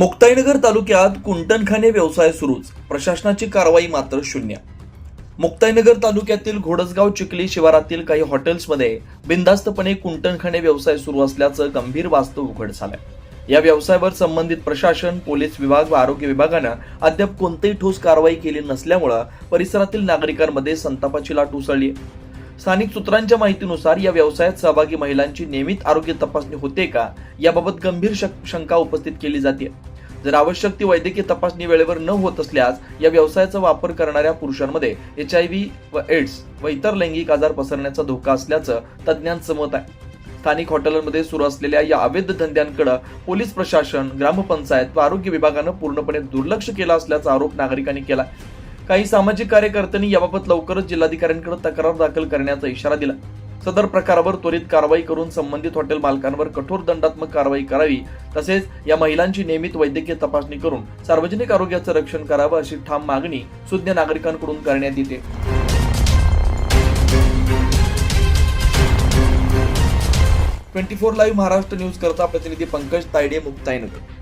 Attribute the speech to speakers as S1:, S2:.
S1: मुक्ताईनगर तालुक्यात कुंटणखाने व्यवसाय सुरूच. प्रशासनाची कारवाई मात्र शून्य. मुक्ताईनगर तालुक्यातील घोडसगाव चिखली शिवारातील काही हॉटेल्समध्ये बिनधास्तपणे कुंटणखाने व्यवसाय सुरू असल्याचं गंभीर वास्तव उघड झालंय. या व्यवसायावर संबंधित प्रशासन पोलीस विभाग व आरोग्य विभागानं अद्याप कोणतीही ठोस कारवाई केली नसल्यामुळं परिसरातील नागरिकांमध्ये संतापाची लाट उसळली. स्थानिक सूत्रांच्या माहितीनुसार या व्यवसायात सहभागी महिलांची नियमित आरोग्य तपासणी होते का? याबाबत गंभीर शंका उपस्थित केली जाते जर आवश्यक ती वैद्यकीय तपासणी वेळेवर न होत असल्यास या व्यवसायाचा वापर करणाऱ्या पुरुषांमध्ये एच आय व्ही व एड्स व इतर लैंगिक आजार पसरण्याचा धोका असल्याचं तज्ज्ञांचं मत आहे. स्थानिक हॉटेलांमध्ये सुरू असलेल्या या अवैध धंद्यांकडे पोलीस प्रशासन ग्रामपंचायत व आरोग्य विभागानं पूर्णपणे दुर्लक्ष केलं असल्याचा आरोप नागरिकांनी केला काही सामाजिक कार्यकर्त्यांनी याबाबत लवकरच जिल्हाधिकाऱ्यांकडे तक्रार दाखल करण्याचा इशारा दिला. सदर प्रकारावर त्वरित कारवाई करून संबंधित हॉटेल मालकांवर कठोर दंडात्मक कारवाई करावी तसेच या महिलांची नियमित वैद्यकीय तपासणी करून सार्वजनिक आरोग्याचं रक्षण करावं अशी ठाम मागणी सुज्ञ नागरिकांकडून करण्यात येते. Twenty four live Maharashtra news करता प्रतिनिधी पंकज तायडे मुक्ताईनगर.